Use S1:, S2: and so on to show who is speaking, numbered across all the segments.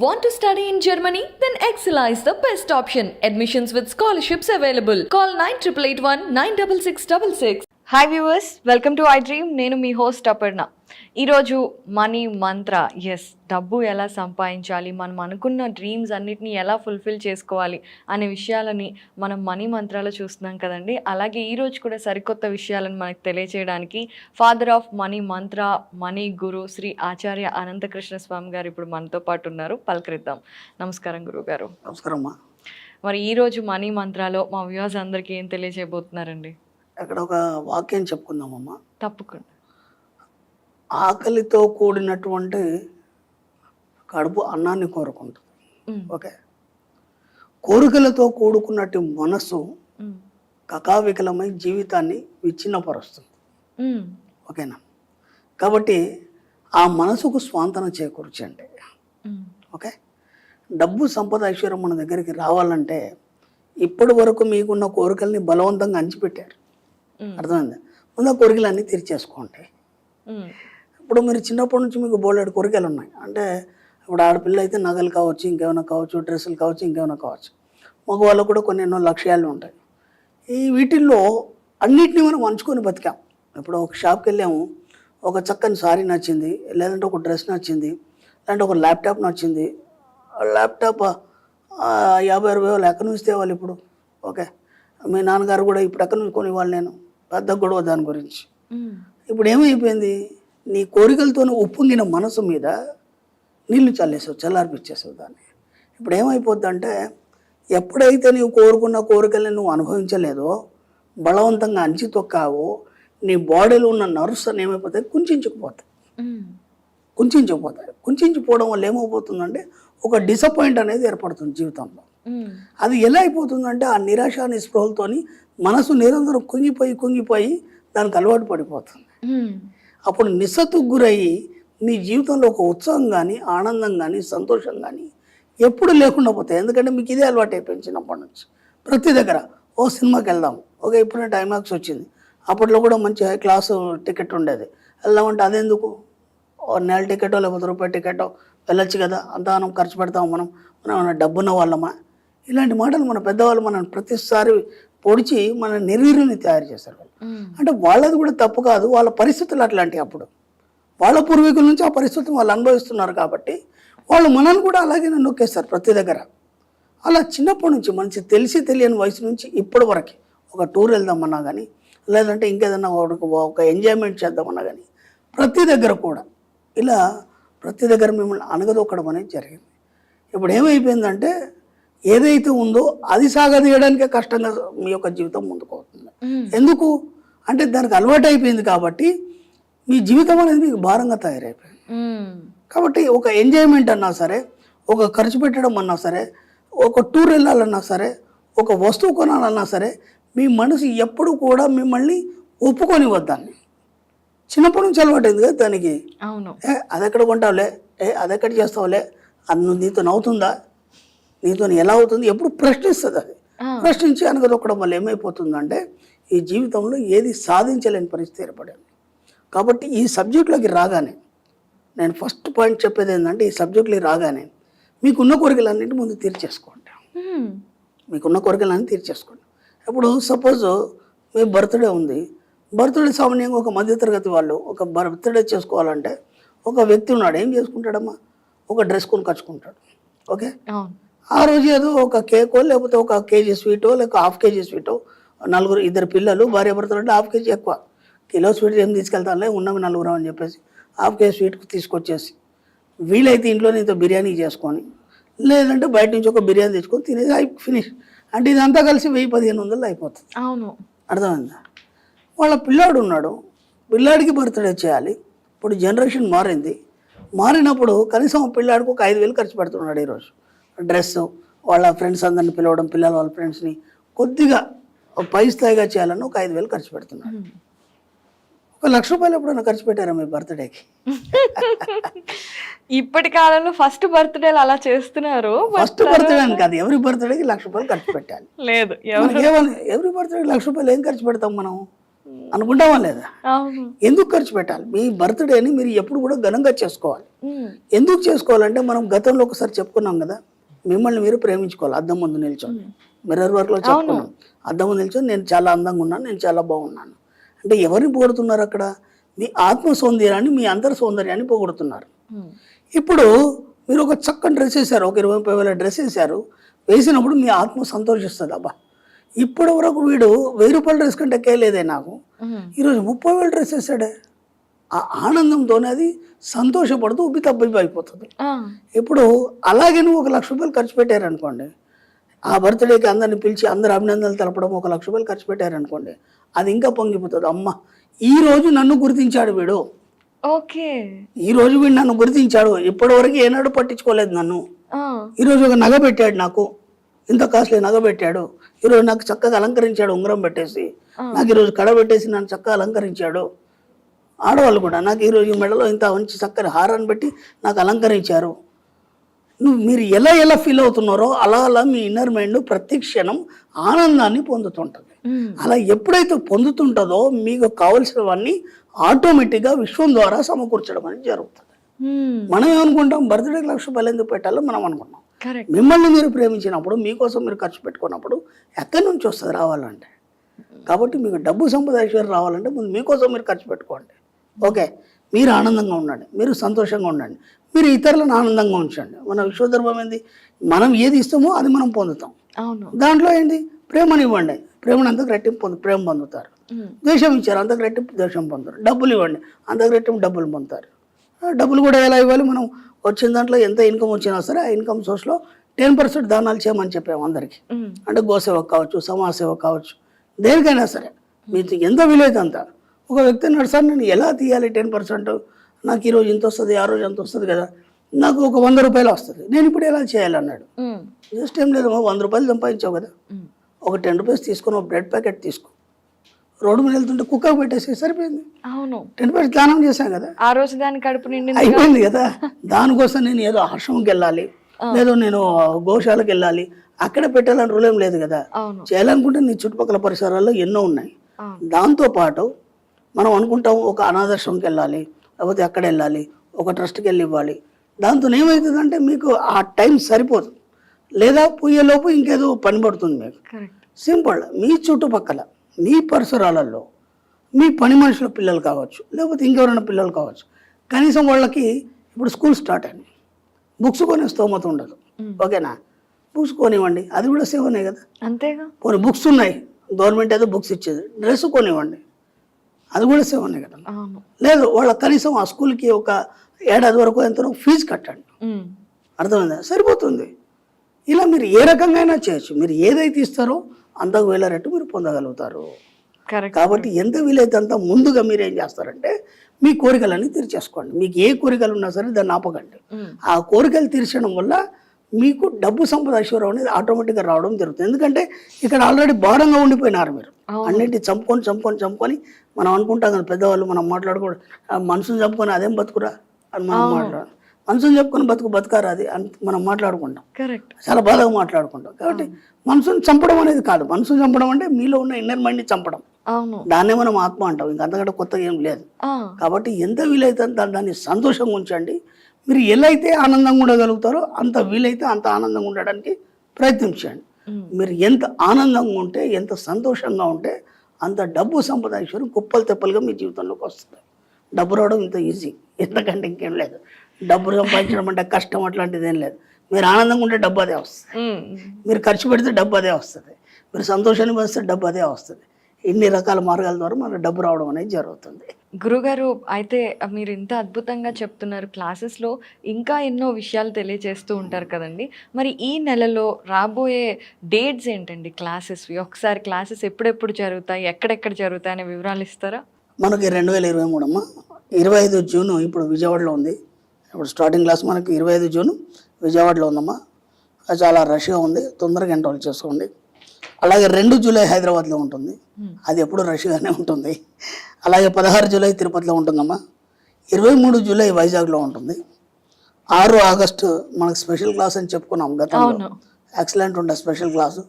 S1: Want to study in Germany? Then Excella is the best option. Admissions with scholarships available. Call 9881 96666. Hi viewers welcome to I Dream నేను మీ host Aparna. ఈరోజు money మంత్ర yes డబ్బు ఎలా సంపాదించాలి? మనం అనుకున్న dreams అన్నిటిని ఎలా ఫుల్ఫిల్ చేసుకోవాలి? అనే విషయాలని మనం మనీ మంత్రాలో చూస్తున్నాం కదండి. అలాగే ఈరోజు కూడా సరికొత్త విషయాలను మనకు తెలియచేయడానికి father of money mantra money guru Shri Acharya Anantakrishna Swami గారు ఇప్పుడు మనతో పాటు ఉన్నారు. పలకరిద్దాం. నమస్కారం గురువు గారు.
S2: నమస్కారం
S1: మరి ఈరోజు మనీ మంత్రాలో మా వ్యూవర్స్ అందరికీ ఏం తెలియజేయబోతున్నారండి
S2: ఇక్కడ ఒక వాక్యం చెప్పుకుందామమ్మా
S1: తప్పకుండా
S2: ఆకలితో కూడినటువంటి కడుపు అన్నాన్ని కోరుకుంటుంది. ఓకే కోరికలతో కూడుకున్నట్టు మనసు. కకావికలమై జీవితాన్ని విచ్ఛిన్నపరుస్తుంది. ఓకేనా కాబట్టి ఆ మనసుకు స్వాంతన చేకూర్చండి. ఓకే డబ్బు సంపద ఐశ్వర్యం మన దగ్గరికి రావాలంటే ఇప్పటి వరకు మీకున్న కోరికల్ని బలవంతంగా అంచిపెట్టారు. అర్థమైందా? ముందు ఆ కోరికలన్నీ తీర్చేసుకోండి. ఇప్పుడు మీరు చిన్నప్పటి నుంచి మీకు బోలెడు కోరికలు ఉన్నాయి. అంటే ఇప్పుడు ఆడపిల్ల అయితే నగలు కావచ్చు ఇంకేమైనా కావచ్చు డ్రెస్సులు కావచ్చు ఇంకేమైనా కావచ్చు. మగవాళ్ళకు కూడా కొన్ని ఎన్నో లక్ష్యాలు ఉంటాయి. ఈ వీటిల్లో అన్నిటినీ మనం పంచుకొని బతికాం. ఇప్పుడు ఒక షాప్కి వెళ్ళాము. ఒక చక్కని సారీ నచ్చింది లేదంటే ఒక డ్రెస్ నచ్చింది లేదంటే ఒక ల్యాప్టాప్ నచ్చింది. ఆ ల్యాప్టాప్ యాభై అరవై వేలు ఎక్కడి నుంచి తేవాలి ఇప్పుడు? ఓకే. మీ నాన్నగారు కూడా ఇప్పుడు ఎక్కడి నుంచి కొనివ్వాలి నేను? పెద్ద గొడవ దాని గురించి. ఇప్పుడు ఏమైపోయింది నీ కోరికలతోనే ఉప్పొంగిన మనసు మీద నీళ్ళు చల్లేసావు చల్లార్పిచ్చేసావు దాన్ని ఇప్పుడు ఏమైపోద్ది అంటే ఎప్పుడైతే నీవు కోరుకున్న కోరికల్ని నువ్వు అనుభవించలేదో బలవంతంగా అంచి తొక్కావో నీ బాడీలో ఉన్న నర్వ్స్ అని ఏమైపోతాయి కుంచుకుపోతాయి. కుంచుకుపోతాయి కుంచుకుపోవడం వల్ల ఏమైపోతుందంటే ఒక డిసప్పాయింట్ అనేది ఏర్పడుతుంది జీవితంలో. అది ఎలా అయిపోతుందంటే ఆ నిరాశ నిస్పృహలతో మనసు నిరంతరం కుంగిపోయి కుంగిపోయి దానికి అలవాటు పడిపోతుంది. అప్పుడు నిస్సత్తుకు గురయ్యి నీ జీవితంలో ఒక ఉత్సాహం కానీ ఆనందం కానీ సంతోషం కానీ ఎప్పుడు లేకుండా పోతాయి. ఎందుకంటే మీకు ఇదే అలవాటు అయిపోయింది చిన్నప్పటి నుంచి. ప్రతి దగ్గర ఓ సినిమాకి వెళ్దాం. ఓకే ఇప్పుడే టైమాక్స్ వచ్చింది. అప్పట్లో కూడా మంచి హై క్లాస్ టికెట్ ఉండేది. వెళ్దామంటే అదెందుకు? ఓ నెల టికెటో లేకపోతే రూపాయి టికెటో వెళ్ళొచ్చు కదా. అంతగానం ఖర్చు పెడతాం మనం. మనం డబ్బున్న వాళ్ళమా? ఇలాంటి మాటలు మన పెద్దవాళ్ళు మనం ప్రతిసారి పొడిచి మన నిర్వీర్యుని తయారు చేశారు. అంటే వాళ్ళది కూడా తప్పు కాదు వాళ్ళ పరిస్థితులు అట్లాంటివి అప్పుడు. వాళ్ళ పూర్వీకుల నుంచి ఆ పరిస్థితిని వాళ్ళు అనుభవిస్తున్నారు కాబట్టి వాళ్ళు మనల్ని కూడా అలాగే నొక్కేస్తారు ప్రతి దగ్గర. అలా చిన్నప్పటి నుంచి మంచి తెలిసి తెలియని వయసు నుంచి ఇప్పటి వరకు ఒక టూర్ వెళ్దామన్నా కానీ లేదంటే ఇంకేదన్నా ఒక ఒక ఎంజాయ్మెంట్ చేద్దామన్నా కానీ ప్రతి దగ్గర కూడా ఇలా ప్రతి దగ్గర మిమ్మల్ని అనగదొక్కడం అనేది జరిగింది. ఇప్పుడు ఏమైపోయిందంటే ఏదైతే ఉందో అది సాగదీయడానికే కష్టంగా మీ యొక్క జీవితం ముందుకు అవుతుంది. ఎందుకు? అంటే దానికి అలవాటు అయిపోయింది కాబట్టి మీ జీవితం అనేది మీకు భారంగా తయారైపోయింది. కాబట్టి ఒక ఎంజాయ్మెంట్ అన్నా సరే ఒక ఖర్చు పెట్టడం అన్నా సరే ఒక టూర్ వెళ్ళాలన్నా సరే ఒక వస్తువు కొనాలన్నా సరే మీ మనసు ఎప్పుడు కూడా మిమ్మల్ని ఒప్పుకొని వద్దాన్ని చిన్నప్పటి నుంచి అలవాటైంది కదా దానికి.
S1: అవును.
S2: ఏ అదెక్కడ కొంటావులే? ఏ అదెక్కడ చేస్తావులే? అది నువ్వు నీతో అవుతుందా నీతో ఎలా అవుతుంది? ఎప్పుడు ప్రశ్నిస్తుంది అది. ప్రశ్నించి అనగదొక్కడం వల్ల ఏమైపోతుందంటే ఈ జీవితంలో ఏది సాధించలేని పరిస్థితి ఏర్పడింది. కాబట్టి ఈ సబ్జెక్టులోకి రాగానే నేను ఫస్ట్ పాయింట్ చెప్పేది ఏంటంటే ఈ సబ్జెక్టులోకి రాగానే మీకున్న కోరికలన్నింటి ముందు తీర్చేసుకోండి. మీకున్న కోరికలన్నీ తీర్చేసుకోండి. ఇప్పుడు సపోజ్ మీ బర్త్డే ఉంది. బర్త్డే సామాన్యంగా ఒక మధ్యతరగతి వాళ్ళు ఒక బర్త్డే చేసుకోవాలంటే ఒక వ్యక్తి ఉన్నాడు. ఏం చేసుకుంటాడమ్మా? ఒక డ్రెస్ కొనుకొచ్చుకుంటాడు. ఓకే? ఆ రోజు ఏదో ఒక కేకో లేకపోతే ఒక కేజీ స్వీటో లేక హాఫ్ కేజీ స్వీటో నలుగురు ఇద్దరు పిల్లలు భార్య భర్తలు అంటే హాఫ్ కేజీ ఎక్కువ. కిలో స్వీట్ ఏం తీసుకెళ్తానులే ఉన్నవి నలుగురు అని చెప్పేసి హాఫ్ కేజీ స్వీట్ తీసుకొచ్చేసి వీలైతే ఇంట్లో ఇంత బిర్యానీ చేసుకొని లేదంటే బయట నుంచి ఒక బిర్యానీ తెచ్చుకొని తినేది అయి ఫినిష్ అంటే ఇదంతా కలిసి వెయ్యి పదిహేను వందలు అయిపోతుంది.
S1: అవును.
S2: అర్థమైందా? వాళ్ళ పిల్లాడు ఉన్నాడు పిల్లాడికి బర్త్డే చేయాలి ఇప్పుడు జనరేషన్ మారింది. మారినప్పుడు కనీసం పిల్లాడికి ఒక ఐదు వేలు ఖర్చు పెడుతున్నాడు ఈరోజు. డ్రెస్ వాళ్ళ ఫ్రెండ్స్ అందరిని పిలవడం పిల్లల వాళ్ళ ఫ్రెండ్స్ని కొద్దిగా పై స్థాయిగా చేయాలని ఒక ఐదు వేలు ఖర్చు పెడుతున్నాడు
S1: మ్మ్.
S2: ఒక లక్ష రూపాయలు ఎప్పుడైనా ఖర్చు పెట్టారా మీ బర్త్డేకి?
S1: ఇప్పటి కాలంలో ఫస్ట్ బర్త్డేలు అలా చేస్తున్నారు
S2: ఫస్ట్ బర్త్డే అని కాదు ఎవరి బర్త్డేకి లక్ష రూపాయలు ఖర్చు పెట్టాలి.
S1: లేదు ఎవరు?
S2: బర్త్డేకి లక్ష రూపాయలు ఏం ఖర్చు పెడతాం మనం? అనుకుంటామా లేదా? ఎందుకు ఖర్చు పెట్టాలి? మీ బర్త్డేని మీరు ఎప్పుడు కూడా ఘనంగా చేసుకోవాలి. ఎందుకు చేసుకోవాలంటే మనం గతంలో ఒకసారి చెప్పుకున్నాం కదా మిమ్మల్ని మీరు ప్రేమించుకోవాలి. అద్దం ముందు నిల్చొని. మిర్రర్ వర్క్లో చెప్పుకున్నాం. అద్దం ముందు నిల్చొని నేను చాలా అందంగా ఉన్నాను నేను చాలా బాగున్నాను. అంటే ఎవరిని పొగుడుతున్నారు అక్కడ? మీ ఆత్మ సౌందర్యాన్ని మీ అంతర్ సౌందర్యాన్ని పొగుడుతున్నారు. ఇప్పుడు మీరు ఒక చక్కని డ్రెస్ వేశారు ఒక ఇరవై ముప్పై వేల డ్రెస్ వేశారు. వేసినప్పుడు మీ ఆత్మ సంతోషిస్తుంది అబ్బా. ఇప్పటి వరకు వీడు వెయ్యి రూపాయల డ్రెస్ కంటే కేలేదే నాకు. ఈరోజు ముప్పై వేల డ్రెస్ వేసాడే ఆ ఆనందంతోనే అది సంతోషపడుతూ ఉబ్బి తబ్బి అయిపోతుంది. ఇప్పుడు అలాగే నువ్వు ఒక లక్ష రూపాయలు ఖర్చు పెట్టారనుకోండి ఆ బర్త్డేకి అందరిని పిలిచి అందరు అభినందనలు తెలపడం ఒక లక్ష రూపాయలు ఖర్చు పెట్టారనుకోండి అది ఇంకా పొంగిపోతుంది. అమ్మ ఈ రోజు నన్ను గుర్తించాడు వీడు.
S1: ఓకే.
S2: ఈ రోజు వీడు నన్ను గుర్తించాడు. ఇప్పటివరకు ఏనాడు పట్టించుకోలేదు నన్ను. ఈరోజు ఒక నగ పెట్టాడు నాకు. ఇంత కాస్ట్లీ నగ పెట్టాడు. ఈరోజు నాకు చక్కగా అలంకరించాడు ఉంగరం పెట్టేసి. నాకు ఈరోజు కడ పెట్టేసి నన్ను చక్కగా అలంకరించాడు. ఆడవాళ్ళు కూడా నాకు ఈరోజు ఈ మెడలో ఇంత మంచి చక్కని హారాన్ని పెట్టి నాకు అలంకరించారు. నువ్వు మీరు ఎలా ఎలా ఫీల్ అవుతున్నారో అలా అలా మీ ఇన్నర్ మైండ్ ప్రతి క్షణం ఆనందాన్ని పొందుతుంటుంది. అలా ఎప్పుడైతే పొందుతుంటుందో మీకు కావలసినవన్నీ ఆటోమేటిక్గా విశ్వం ద్వారా సమకూర్చడం అనేది జరుగుతుంది. మనం ఏమనుకుంటాం బర్త్డేకి లక్ష రూపాయలు ఎందుకు పెట్టాలో మనం అనుకున్నాం మిమ్మల్ని మీరు ప్రేమించినప్పుడు మీకోసం మీరు ఖర్చు పెట్టుకున్నప్పుడు ఎక్కడి నుంచి వస్తుంది రావాలంటే? కాబట్టి మీకు డబ్బు సంపద ఐశ్వర్యం రావాలంటే ముందు మీకోసం మీరు ఖర్చు పెట్టుకోండి. ఓకే మీరు ఆనందంగా ఉండండి మీరు సంతోషంగా ఉండండి మీరు ఇతరులను ఆనందంగా ఉంచండి. మన విశ్వధర్మం ఏంది? మనం ఏది ఇస్తామో అది మనం పొందుతాం.
S1: అవును.
S2: దాంట్లో ఏంది? ప్రేమని ఇవ్వండి. ప్రేమను అంతకు రెట్టింపు పొందు ప్రేమ పొందుతారు. ద్వేషం ఇచ్చారు అంతకు రెట్టింపు ద్వేషం పొందుతారు. డబ్బులు ఇవ్వండి అంతకు రెట్టింపు డబ్బులు పొందుతారు. డబ్బులు కూడా ఎలా ఇవ్వాలి? మనం వచ్చిన దాంట్లో ఎంత ఇన్కమ్ వచ్చినా సరే ఆ ఇన్కమ్ సోర్స్లో టెన్ పర్సెంట్ దానాలు చేయమని చెప్పాము అందరికీ. అంటే గోసేవ కావచ్చు సమాజ సేవ కావచ్చు దేనికైనా సరే. మీకు ఎంత వీలైతే అంత. ఒక వ్యక్తి అన్నాడు సార్ నేను ఎలా తీయాలి టెన్ పర్సెంట్? నాకు ఈరోజు ఇంత వస్తుంది ఆ రోజు ఎంత వస్తుంది కదా? నాకు ఒక వంద రూపాయలు వస్తుంది. నేను ఇప్పుడు ఎలా చేయాలి? అన్నాడు.
S1: ఉమ్,
S2: జస్ట్ ఏం లేదు వంద రూపాయలు సంపాదించావు కదా. ఒక టెన్ రూపీస్ తీసుకొని ఒక బ్రెడ్ ప్యాకెట్ తీసుకో. రోడ్డు మీద వెళ్తుంటే కుక్కకు పెట్టేసి సరిపోయింది.
S1: అవును.
S2: టెన్ రూపీస్ దానం చేశాం కదా.
S1: ఆ రోజు దాని కడుపు నిండింది
S2: అయిపోయింది కదా. దానికోసం నేను ఏదో ఆశ్రమంకి వెళ్ళాలి లేదో నేను గోశాలకు వెళ్ళాలి అక్కడ పెట్టాలని రూల్ ఏం లేదు కదా. చేయాలనుకుంటే నీ చుట్టుపక్కల పరిసరాల్లో ఎన్నో ఉన్నాయి. దాంతో పాటు మనం అనుకుంటాం ఒక అనాథాశ్రమంకి వెళ్ళాలి లేకపోతే అక్కడ వెళ్ళాలి ఒక ట్రస్ట్కి వెళ్ళి ఇవ్వాలి. దాంతో ఏమవుతుందంటే మీకు ఆ టైం సరిపోదు. లేదా పోయేలోపు ఇంకేదో పని పడుతుంది మీకు. సింపుల్. మీ చుట్టుపక్కల మీ పరిసరాలలో మీ పని మనుషుల పిల్లలు కావచ్చు లేకపోతే ఇంకెవరైనా పిల్లలు కావచ్చు. కనీసం వాళ్ళకి ఇప్పుడు స్కూల్ స్టార్ట్ అయింది. బుక్స్ కొనే స్తోమత ఉండదు. ఓకేనా? బుక్స్ కొనివ్వండి. అది కూడా సేవనే కదా?
S1: అంతేగా?
S2: కొన్ని బుక్స్ ఉన్నాయి. గవర్నమెంట్ ఏదో బుక్స్ ఇచ్చేది. డ్రెస్ కొనివ్వండి. అది కూడా సేవనే కదా. లేదు వాళ్ళ కనీసం ఆ స్కూల్కి ఒక ఏడాది వరకు ఎంతో ఫీజు కట్టండి. అర్థమైందా? సరిపోతుంది. ఇలా మీరు ఏ రకంగా అయినా చేయొచ్చు. మీరు ఏదైతే ఇస్తారో అంతకు రెట్టు మీరు పొందగలుగుతారు.
S1: కరెక్ట్.
S2: కాబట్టి ఎంత వీలైతే అంత ముందుగా మీరు ఏం చేస్తారంటే మీ కోరికలన్నీ తీర్చేసుకోండి. మీకు ఏ కోరికలు ఉన్నా సరే దాన్ని ఆపకండి. ఆ కోరికలు తీర్చడం వల్ల మీకు డబ్బు సంపద ఐశ్వర్యం అనేది ఆటోమేటిక్గా రావడం జరుగుతుంది. ఎందుకంటే ఇక్కడ ఆల్రెడీ భారంగా ఉండిపోయినారు మీరు. అన్నింటి చంపుకొని చంపుకొని చంపుకొని మనం అనుకుంటాం కదా పెద్దవాళ్ళు మనం మాట్లాడుకో మనసుని చంపుకొని అదేం బతుకురా అని మనం మాట్లాడు మనసుని చెప్పుకొని బతుకు బతకారా అది అని మనం మాట్లాడుకుంటాం.
S1: కరెక్ట్.
S2: చాలా బాధగా మాట్లాడుకుంటాం. కాబట్టి మనసుని చంపడం అనేది కాదు. మనసుని చంపడం అంటే మీలో ఉన్న ఇన్నర్ మైండ్ని చంపడం. దాన్నే మనం ఆత్మ అంటాం. ఇంకా అంతకంటే కొత్తగా ఏం లేదు. కాబట్టి ఎంత వీలైతే దాన్ని సంతోషంగా ఉంచండి. మీరు ఎలా అయితే ఆనందంగా ఉండగలుగుతారో అంత వీలైతే అంత ఆనందంగా ఉండడానికి ప్రయత్నించండి మీరు ఎంత ఆనందంగా ఉంటే ఎంత సంతోషంగా ఉంటే అంత డబ్బు సంపద ఐశ్వర్యం కుప్పలు తెప్పలుగా మీ జీవితంలోకి వస్తుంది డబ్బు రావడం ఇంత ఈజీ. ఎంతకంటే ఇంకేం లేదు. డబ్బు సంపాదించడం అంటే కష్టం అట్లాంటిది ఏం లేదు. మీరు ఆనందంగా ఉంటే డబ్బు అదే వస్తుంది. మీరు ఖర్చు పెడితే డబ్బు అదే వస్తుంది. మీరు సంతోషాన్ని పంచితే డబ్బు అదే వస్తుంది. ఇన్ని రకాల మార్గాల ద్వారా మనకు డబ్బు రావడం అనేది జరుగుతుంది.
S1: గురుగారు అయితే మీరు ఇంత అద్భుతంగా చెప్తున్నారు క్లాసెస్లో ఇంకా ఎన్నో విషయాలు తెలియజేస్తూ ఉంటారు కదండి. మరి ఈ నెలలో రాబోయే డేట్స్ ఏంటండి క్లాసెస్వి ఒకసారి క్లాసెస్ ఎప్పుడెప్పుడు జరుగుతాయి? ఎక్కడెక్కడ జరుగుతాయి అనే వివరాలు ఇస్తారా?
S2: మనకి రెండు వేల ఇరవై మూడు అమ్మ. ఇరవై ఐదు జూన్ ఇప్పుడు విజయవాడలో ఉంది. ఇప్పుడు స్టార్టింగ్ క్లాస్ మనకి ఇరవై ఐదు జూన్ విజయవాడలో ఉందమ్మా. చాలా రష్గా ఉంది. తొందరగా ఎంటోల్ చేసుకోండి. అలాగే రెండు జూలై హైదరాబాద్లో ఉంటుంది. అది ఎప్పుడు రష్గానే ఉంటుంది. అలాగే పదహారు జూలై తిరుపతిలో ఉంటుందమ్మా. ఇరవై మూడు జూలై వైజాగ్లో ఉంటుంది. ఆరు ఆగస్టు మనకు స్పెషల్ క్లాస్ అని చెప్పుకున్నాం గతంలో. ఎక్సలెంట్ ఉండే స్పెషల్ క్లాసు.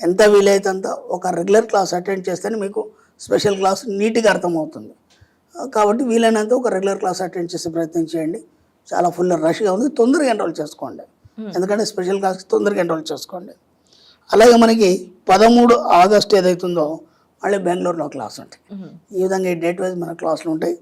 S2: ఎంత వీలైతే అంత ఒక రెగ్యులర్ క్లాస్ అటెండ్ చేస్తేనే మీకు స్పెషల్ క్లాస్ నీట్గా అర్థమవుతుంది. కాబట్టి వీలైనంత ఒక రెగ్యులర్ క్లాస్ అటెండ్ చేసే ప్రయత్నం చేయండి. చాలా ఫుల్ రష్గా ఉంది. తొందరగా ఎన్రోల్ చేసుకోండి. ఎందుకంటే స్పెషల్ క్లాస్కి తొందరగా ఎన్రోల్ చేసుకోండి. అలాగే మనకి పదమూడు ఆగస్ట్ ఏదైతుందో మళ్ళీ బెంగళూరులో క్లాస్ ఉంటాయి ఈ విధంగా ఈ డేట్ వైజ్ మన క్లాసులు ఉంటాయి.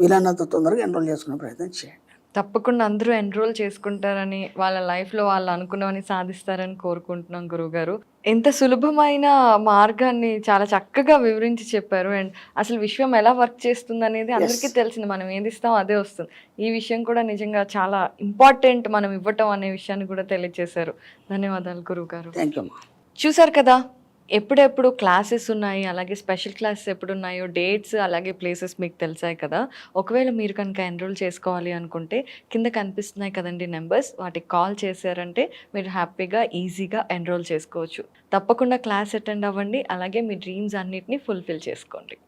S2: వీలైనంత తొందరగా ఎన్రోల్ చేసుకునే ప్రయత్నం చేయండి.
S1: తప్పకుండా అందరూ ఎన్రోల్ చేసుకుంటారని వాళ్ళ లైఫ్లో వాళ్ళు అనుకున్నవని సాధిస్తారని కోరుకుంటున్నాం గురువుగారు. ఎంత సులభమైన మార్గాన్ని చాలా చక్కగా వివరించి చెప్పారు. అండ్ అసలు విశ్వం ఎలా వర్క్ చేస్తుంది అనేది అందరికీ తెలిసింది. మనం ఏది ఇస్తాం అదే వస్తుంది. ఈ విషయం కూడా నిజంగా చాలా ఇంపార్టెంట్ మనం ఇవ్వటం అనే విషయాన్ని కూడా తెలియజేశారు ధన్యవాదాలు
S2: యూ అమ్మా
S1: చూసారు కదా? ఎప్పుడెప్పుడు క్లాసెస్ ఉన్నాయి? అలాగే స్పెషల్ క్లాసెస్ ఎప్పుడు ఉన్నాయో డేట్స్ అలాగే ప్లేసెస్ మీకు తెలిసాయి కదా? ఒకవేళ మీరు కనుక ఎన్రోల్ చేసుకోవాలి అనుకుంటే కింద కనిపిస్తున్నాయి కదండి నెంబర్స్ వాటికి కాల్ చేశారంటే మీరు హ్యాపీగా ఈజీగా ఎన్రోల్ చేసుకోవచ్చు. తప్పకుండా క్లాస్ అటెండ్ అవ్వండి. అలాగే మీ డ్రీమ్స్ అన్నిటిని ఫుల్ఫిల్ చేసుకోండి.